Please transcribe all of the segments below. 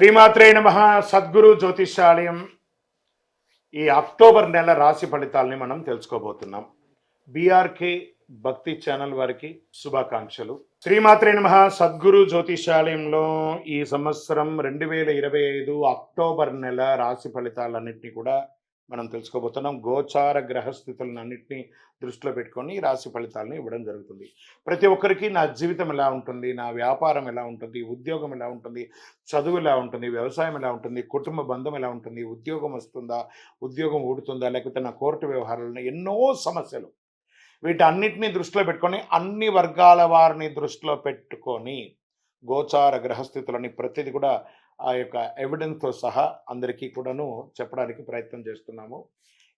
శ్రీమాత్రే నమ సద్గురు జ్యోతిషాలయం ఈ అక్టోబర్ నెల రాశి ఫలితాలని మనం తెలుసుకోబోతున్నాం. బీఆర్కే భక్తి ఛానల్ వారికి శుభాకాంక్షలు. శ్రీమాత్రే నమ సద్గురు జ్యోతిషాలయంలో ఈ సంవత్సరం రెండు వేల ఇరవై ఐదు అక్టోబర్ నెల రాశి ఫలితాలన్నింటినీ కూడా మనం తెలుసుకోబోతున్నాం. గోచార గ్రహస్థితులన్నింటినీ దృష్టిలో పెట్టుకొని రాశి ఫలితాలను ఇవ్వడం జరుగుతుంది. ప్రతి ఒక్కరికి నా జీవితం ఎలా ఉంటుంది? నా వ్యాపారం ఎలా ఉంటుంది? ఉద్యోగం ఎలా ఉంటుంది? చదువు ఎలా ఉంటుంది? వ్యవసాయం ఎలా ఉంటుంది? కుటుంబ బంధం ఎలా ఉంటుంది? ఉద్యోగం వస్తుందా? ఉద్యోగం ఊడుతుందా? లేకపోతే నా కోర్టు వ్యవహారాలను ఎన్నో సమస్యలు. వీటన్నిటినీ దృష్టిలో పెట్టుకొని అన్ని వర్గాల వారిని దృష్టిలో పెట్టుకొని గోచార గ్రహస్థితులని ప్రతిదీ కూడా ఆ యొక్క ఎవిడెన్స్తో సహా అందరికీ కూడాను చెప్పడానికి ప్రయత్నం చేస్తున్నాము.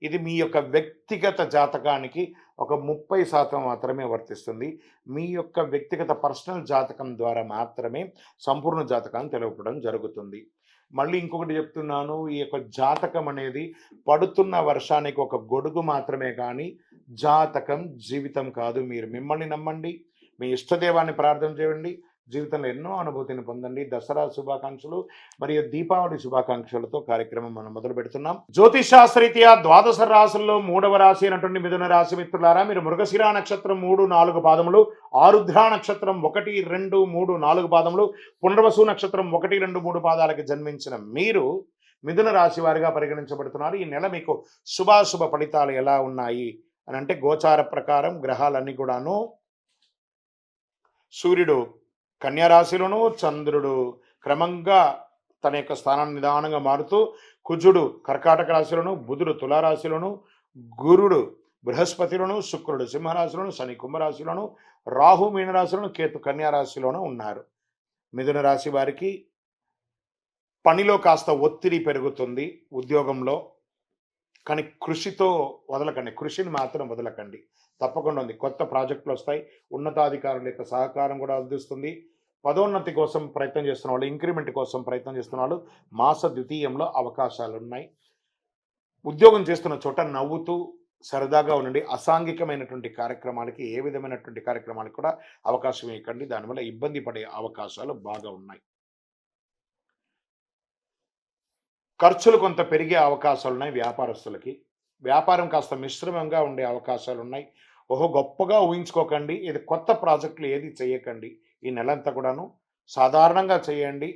ఇది మీ యొక్క వ్యక్తిగత జాతకానికి ఒక ముప్పై శాతం మాత్రమే వర్తిస్తుంది. మీ యొక్క వ్యక్తిగత పర్సనల్ జాతకం ద్వారా మాత్రమే సంపూర్ణ జాతకాన్ని తెలపడం జరుగుతుంది. మళ్ళీ ఇంకొకటి చెప్తున్నాను ఈ యొక్క జాతకం అనేది పడుతున్న వర్షానికి ఒక గొడుగు మాత్రమే కానీ జాతకం జీవితం కాదు. మీరు మిమ్మల్ని నమ్మండి మీ ఇష్టదేవాన్ని ప్రార్థన చేయండి జీవితంలో ఎన్నో అనుభూతిని పొందండి. దసరా శుభాకాంక్షలు మరియు దీపావళి శుభాకాంక్షలతో కార్యక్రమం మనం మొదలు పెడుతున్నాం. జ్యోతిషాస్త్రీత్యా ద్వాదశ రాశుల్లో మూడవ రాశి అయినటువంటి మిథున రాశి మిత్రులారా మీరు మృగశిరా నక్షత్రం మూడు నాలుగు పాదములు ఆరుద్ర నక్షత్రం ఒకటి రెండు మూడు నాలుగు పాదములు పునర్వసు నక్షత్రం ఒకటి రెండు మూడు పాదాలకు జన్మించిన మీరు మిథున రాశి వారిగా పరిగణించబడుతున్నారు. ఈ నెల మీకు శుభాశుభ ఫలితాలు ఎలా ఉన్నాయి అని అంటే గోచార ప్రకారం గ్రహాలన్నీ కూడాను సూర్యుడు కన్యారాశిలోను చంద్రుడు క్రమంగా తన యొక్క స్థానాన్ని నిదానంగా మారుతూ కుజుడు కర్కాటక రాశిలోను బుధుడు తులారాశిలోను గురుడు బృహస్పతిలోను శుక్రుడు సింహరాశిలోను శని కుంభరాశిలోను రాహు మీనరాశిలోను కేతు కన్యారాశిలోను ఉన్నారు. మిథున రాశి వారికి పనిలో కాస్త ఒత్తిడి పెరుగుతుంది ఉద్యోగంలో కానీ కృషితో వదలకండి. కృషిని మాత్రం వదలకండి. తప్పకుండా ఉంది. కొత్త ప్రాజెక్టులు వస్తాయి. ఉన్నతాధికారుల యొక్క సహకారం కూడా అందిస్తుంది. పదోన్నతి కోసం ప్రయత్నం చేస్తున్న వాళ్ళు ఇంక్రిమెంట్ కోసం ప్రయత్నం చేస్తున్న వాళ్ళు మాస ద్వితీయంలో అవకాశాలు ఉన్నాయి ఉద్యోగం చేస్తున్న చోట నవ్వుతూ సరదాగా ఉండండి. అసాంఘికమైనటువంటి కార్యక్రమాలకి ఏ విధమైనటువంటి కార్యక్రమాలకు కూడా అవకాశం ఇవ్వకండి. దానివల్ల ఇబ్బంది పడే అవకాశాలు బాగా ఉన్నాయి. ఖర్చులు కొంత పెరిగే అవకాశాలు ఉన్నాయి వ్యాపారస్తులకి. వ్యాపారం కాస్త మిశ్రమంగా ఉండే అవకాశాలు ఉన్నాయి ఓహో గొప్పగా ఊహించుకోకండి. ఇది కొత్త ప్రాజెక్టులు ఏది చేయకండి. ఈ నెలంతా కూడాను సాధారణంగా చేయండి.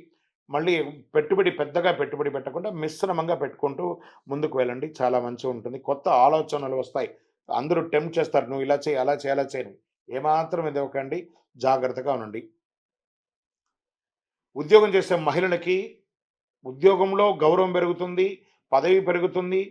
మళ్ళీ పెట్టుబడి పెద్దగా పెట్టుబడి పెట్టకుండా మిశ్రమంగా పెట్టుకుంటూ ముందుకు వెళ్ళండి. చాలా మంచిగా ఉంటుంది. కొత్త ఆలోచనలు వస్తాయి. అందరూ టెంప్ట్ చేస్తారు. నువ్వు ఇలా చేయి అలా చేయి అలా చేయను ఏమాత్రం ఇదవ్వకండి. జాగ్రత్తగా ఉండండి. ఉద్యోగం చేసే మహిళలకి ఉద్యోగంలో గౌరవం పెరుగుతుంది. పదవి పెరుగుతుంది.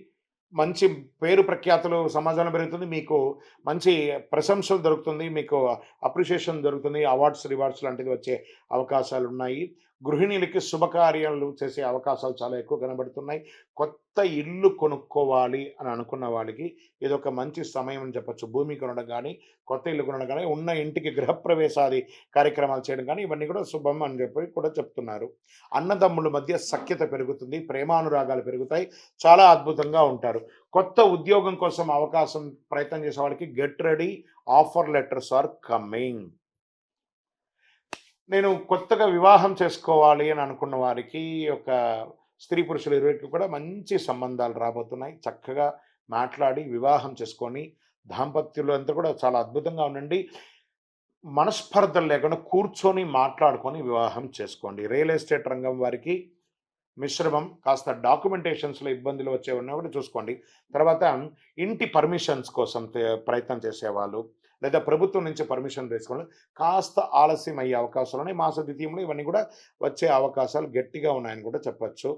మంచి పేరు ప్రఖ్యాతులు సమాజంలో పెరుగుతుంది. మీకు మంచి ప్రశంసలు దొరుకుతుంది. మీకు అప్రిషియేషన్ దొరుకుతుంది. అవార్డ్స్ రివార్డ్స్ లాంటివి వచ్చే అవకాశాలు ఉన్నాయి గృహిణీలకి శుభకార్యాలు చేసే అవకాశాలు చాలా ఎక్కువ కనబడుతున్నాయి. కొత్త కొత్త ఇల్లు కొనుక్కోవాలి అని అనుకున్న వాళ్ళకి ఇది ఒక మంచి సమయం అని చెప్పొచ్చు. భూమి కొనడం కానీ కొత్త ఇల్లు కొనడం కానీ ఉన్న ఇంటికి గృహప్రవేశాది కార్యక్రమాలు చేయడం కానీ ఇవన్నీ కూడా శుభం అని చెప్పి కూడా చెప్తున్నారు. అన్నదమ్ముల మధ్య సఖ్యత పెరుగుతుంది ప్రేమానురాగాలు పెరుగుతాయి చాలా అద్భుతంగా ఉంటారు. కొత్త ఉద్యోగం కోసం అవకాశం ప్రయత్నం చేసే వాళ్ళకి get ready offer letters are coming. నేను కొత్తగా వివాహం చేసుకోవాలి అని అనుకున్న వారికి ఒక స్త్రీ పురుషులు ఇరువురికి కూడా మంచి సంబంధాలు రాబోతున్నాయి. చక్కగా మాట్లాడి వివాహం చేసుకొని దాంపత్యులు అంతా కూడా చాలా అద్భుతంగా ఉండండి. మనస్పర్ధలు లేకుండా కూర్చొని మాట్లాడుకొని వివాహం చేసుకోండి. రియల్ ఎస్టేట్ రంగం వారికి మిశ్రమం కాస్త డాక్యుమెంటేషన్స్లో ఇబ్బందులు వచ్చే ఉన్నా కూడా చూసుకోండి. తర్వాత ఇంటి పర్మిషన్స్ కోసం ప్రయత్నం చేసేవాళ్ళు లేదా ప్రభుత్వం నుంచి పర్మిషన్ తీసుకోవాలి కాస్త ఆలస్యం అయ్యే అవకాశాలు ఉన్నాయి. మాస ద్వితీయంలో ఇవన్నీ కూడా వచ్చే అవకాశాలు గట్టిగా ఉన్నాయని కూడా చెప్పచ్చు.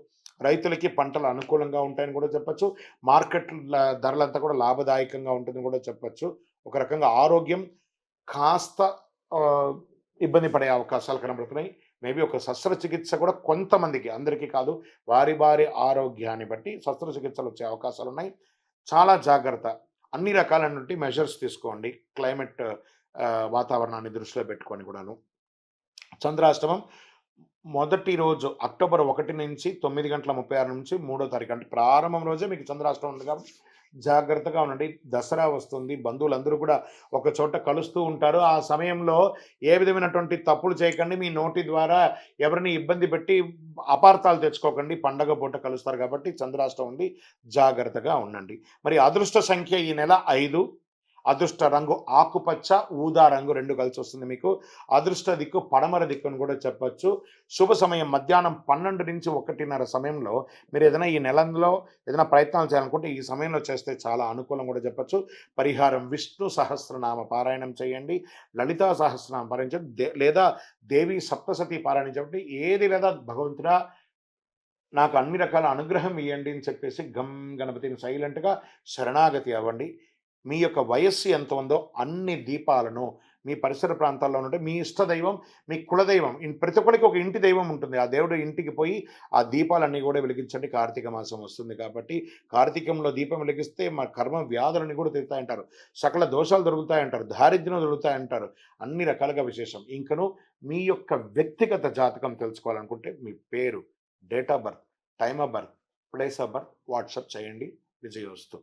రైతులకి పంటలు అనుకూలంగా ఉంటాయని కూడా చెప్పచ్చు. మార్కెట్ ధరలంతా కూడా లాభదాయకంగా ఉంటుందని కూడా చెప్పచ్చు. ఒక రకంగా ఆరోగ్యం కాస్త ఇబ్బంది పడే అవకాశాలు కనబడుతున్నాయి. మేబీ ఒక శస్త్రచికిత్స కూడా కొంతమందికి అందరికీ కాదు వారి వారి ఆరోగ్యాన్ని బట్టి శస్త్రచికిత్సలు వచ్చే అవకాశాలు ఉన్నాయి. చాలా జాగ్రత్త. అన్ని రకాలైనటువంటి మెజర్స్ తీసుకోండి. క్లైమేట్ వాతావరణాన్ని దృష్టిలో పెట్టుకొని కూడాను. చంద్రాష్టమం మొదటి రోజు అక్టోబర్ ఒకటి నుంచి తొమ్మిది గంటల ముప్పై ఆరు నుంచి మూడో తారీఖు అంటే ప్రారంభం రోజే మీకు చంద్రాష్టమం ఉంది కాబట్టి జాగ్రత్తగా ఉండండి. దసరా వస్తుంది. బంధువులందరూ కూడా ఒక చోట కలుస్తూ ఉంటారు. ఆ సమయంలో ఏ విధమైనటువంటి తప్పులు చేయకండి. మీ నోటి ద్వారా ఎవరిని ఇబ్బంది పెట్టి అపార్థాలు తెచ్చుకోకండి. పండగ పూట కలుస్తారు కాబట్టి చంద్రాష్టం ఉంది. జాగ్రత్తగా ఉండండి. మరి అదృష్ట సంఖ్య ఈ నెల ఐదు. అదృష్ట రంగు ఆకుపచ్చ ఊదా రంగు రెండు కలిసి వస్తుంది మీకు. అదృష్ట దిక్కు పడమర దిక్కు అని కూడా చెప్పచ్చు. శుభ సమయం మధ్యాహ్నం పన్నెండు నుంచి ఒకటిన్నర సమయంలో మీరు ఏదైనా ఈ నెలలో ఏదైనా ప్రయత్నాలు చేయాలనుకుంటే ఈ సమయంలో చేస్తే చాలా అనుకూలం కూడా చెప్పచ్చు. పరిహారం విష్ణు సహస్రనామ పారాయణం చేయండి. లలితా సహస్రనామ పారాయణం దే లేదా దేవి సప్తసతి పారాయణం చెప్పండి ఏది లేదా భగవంతుడా నాకు అన్ని రకాల అనుగ్రహం ఇవ్వండి అని చెప్పేసి గమ్ గణపతిని సైలెంట్గా శరణాగతి అవ్వండి. మీ యొక్క వయస్సు ఎంత ఉందో అన్ని దీపాలను మీ పరిసర ప్రాంతాల్లో ఉంటే మీ ఇష్ట దైవం మీ కులదైవం ప్రతి ఒక్కరికి ఒక ఇంటి దైవం ఉంటుంది. ఆ దేవుడు ఇంటికి పోయి ఆ దీపాలన్నీ కూడా వెలిగించండి. కార్తీక మాసం వస్తుంది కాబట్టి కార్తీకంలో దీపం వెలిగిస్తే మా కర్మ వ్యాధులని కూడా తిరుగుతాయంటారు సకల దోషాలు దొరుకుతాయంటారు. దారిద్ర్యం దొరుకుతాయంటారు. అన్ని రకాలుగా విశేషం. ఇంకను మీ యొక్క వ్యక్తిగత జాతకం తెలుసుకోవాలనుకుంటే మీ పేరు date of birth time of birth place of birth WhatsApp చేయండి. విజయోస్తు.